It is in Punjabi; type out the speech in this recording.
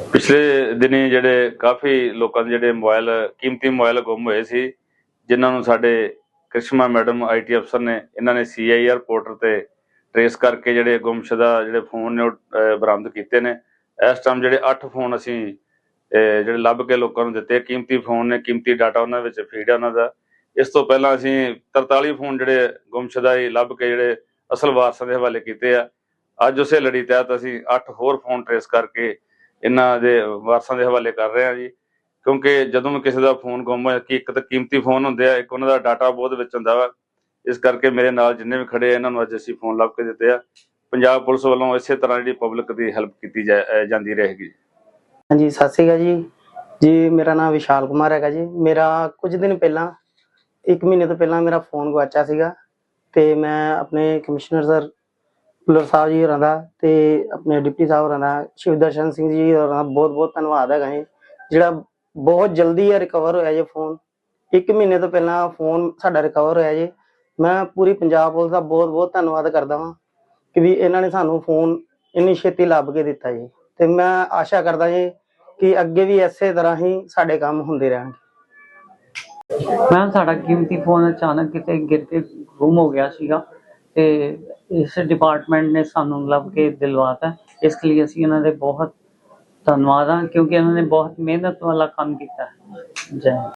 ਪਿਛਲੇ ਦਿਨੀ ਜਿਹੜੇ ਕਾਫੀ ਲੋਕਾਂ ਦੇ ਜਿਹੜੇ ਮੋਬਾਈਲ, ਕੀਮਤੀ ਮੋਬਾਈਲ ਗੁੰਮ ਹੋਏ ਸੀ, ਜਿਨ੍ਹਾਂ ਨੂੰ ਸਾਡੇ ਕ੍ਰਿਸ਼ਮਾ ਮੈਡਮ ਆਈਟੀ ਅਫਸਰ ਨੇ, ਇਹਨਾਂ ਨੇ ਸੀਆਈਆਰ ਪੋਰਟਲ ਤੇ ਟਰੇਸ ਕਰਕੇ ਜਿਹੜੇ ਗੁੰਮਸ਼ੁਦਾ ਜਿਹੜੇ ਫੋਨ ਨੇ ਉਹ ਬਰਾਮਦ ਕੀਤੇ ਨੇ। ਇਸ ਟਾਈਮ ਜਿਹੜੇ 8 ਫੋਨ ਅਸੀਂ ਜਿਹੜੇ ਲੱਭ ਕੇ ਲੋਕਾਂ ਨੂੰ ਦਿੱਤੇ, ਕੀਮਤੀ ਫੋਨ ਨੇ, ਕੀਮਤੀ ਡਾਟਾ ਉਹਨਾਂ ਵਿੱਚ ਫੀਡ ਹੈ ਉਹਨਾਂ ਦਾ। ਇਸ ਤੋਂ ਪਹਿਲਾਂ ਅਸੀਂ 43 ਫੋਨ ਜਿਹੜੇ ਗੁੰਮਸ਼ੁਦਾ ਹੀ ਲੱਭ ਕੇ ਜਿਹੜੇ ਅਸਲ ਵਾਰਸਾਂ ਦੇ ਹਵਾਲੇ ਕੀਤੇ ਆ। ਅੱਜ ਉਸੇ ਲੜੀ ਤਹਿਤ ਅਸੀਂ 8 ਹੋਰ ਫੋਨ ਟਰੇਸ ਕਰਕੇ ਇਹਨਾਂ ਦੇ ਵਾਰਸਾਂ ਦੇ ਹਵਾਲੇ ਕਰ ਰਹੇ ਹਾਂ ਜੀ। ਕਿਉਂਕਿ ਜਦੋਂ ਵੀ ਕਿਸੇ ਦਾ ਫੋਨ ਗੁੰਮ ਹੋਇਆ, ਕਿ ਇੱਕ ਤਾਂ ਕੀਮਤੀ ਫੋਨ ਹੁੰਦੇ ਆ, ਇੱਕ ਉਹਨਾਂ ਦਾ ਡਾਟਾ ਬਹੁਤ ਵਿੱਚ ਹੁੰਦਾ ਵਾ। ਇਸ ਕਰਕੇ ਮੇਰੇ ਨਾਲ ਜਿੰਨੇ ਵੀ ਖੜੇ ਆ, ਇਹਨਾਂ ਨੂੰ ਅੱਜ ਅਸੀਂ ਫੋਨ ਲੱਭ ਕੇ ਦਿੱਤੇ ਆ। ਪੰਜਾਬ ਪੁਲਿਸ ਵੱਲੋਂ ਇਸੇ ਤਰ੍ਹਾਂ ਜਿਹੜੀ ਪਬਲਿਕ ਦੀ ਹੈਲਪ ਕੀਤੀ ਜਾਂਦੀ ਰਹੇਗੀ। ਹਾਂਜੀ, ਸਤਿ ਸ਼੍ਰੀ ਅਕਾਲ ਜੀ। ਜੀ, ਮੇਰਾ ਨਾਮ ਵਿਸ਼ਾਲ ਕੁਮਾਰ ਹੈਗਾ ਜੀ। ਮੇਰਾ ਕੁਝ ਦਿਨ ਪਹਿਲਾਂ, ਇੱਕ ਮਹੀਨੇ ਤੋਂ ਪਹਿਲਾਂ ਮੇਰਾ ਫੋਨ ਗਵਾਚਾ ਸੀਗਾ। ਤੇ ਮੈਂ ਆਪਣੇ commissioner sir puller Sahib ji ਹੋਰਾਂ ਦਾ ਤੇ ਆਪਣੇ ਡਿਪਟੀ ਸਾਹਿਬ ਹੋਰਾਂ ਦਾ ਸ਼ਿਵਦਰਸ਼ਨ ਸਿੰਘ ਜੀ ਹੋਰਾਂ ਦਾ ਬਹੁਤ ਬਹੁਤ ਧੰਨਵਾਦ ਹੈਗਾ ਜੀ। ਜਿਹੜਾ ਬਹੁਤ ਜਲਦੀ ਰਿਕਵਰ ਹੋਇਆ ਜੀ ਫੋਨ ਇੱਕ ਮਹੀਨੇ ਤੋਂ ਪਹਿਲਾਂ ਫੋਨ ਸਾਡਾ ਰਿਕਵਰ ਹੋਇਆ ਜੀ। ਮੈਂ ਪੂਰੀ ਪੰਜਾਬ ਪੁਲਿਸ ਦਾ ਬਹੁਤ ਬਹੁਤ ਧੰਨਵਾਦ ਕਰਦਾ ਹਾਂ ਕਿ ਵੀ ਇਹਨਾਂ ਨੇ ਸਾਨੂੰ ਫੋਨ ਇੰਨੀ ਛੇਤੀ ਲੱਭ ਕੇ ਦਿੱਤਾ ਜੀ। ਤੇ ਮੈਂ ਆਸ਼ਾ ਕਰਦਾ ਜੀ ਕਿ ਅੱਗੇ ਵੀ ਇਸੇ ਤਰ੍ਹਾਂ ਹੀ ਸਾਡੇ ਕੰਮ ਹੁੰਦੇ ਰਹਿਣਗੇ। ਮੈਂ ਸਾਡਾ ਕੀਮਤੀ ਫੋਨ ਅਚਾਨਕ ਕਿਤੇ ਗਿਰ ਕੇ ਗੁੰਮ ਹੋ ਗਿਆ ਸੀਗਾ। ਤੇ ਇਸ ਡਿਪਾਰਟਮੈਂਟ ਨੇ ਸਾਨੂੰ ਲੱਭ ਕੇ ਦਿਲਵਾਤਾ। ਇਸ ਲਈ ਅਸੀਂ ਇਹਨਾਂ ਦੇ ਬਹੁਤ ਧੰਨਵਾਦ ਹਾਂ, ਕਿਉਂਕਿ ਇਹਨਾਂ ਨੇ ਬਹੁਤ ਮਿਹਨਤ ਵਾਲਾ ਕੰਮ ਕੀਤਾ ਜੈ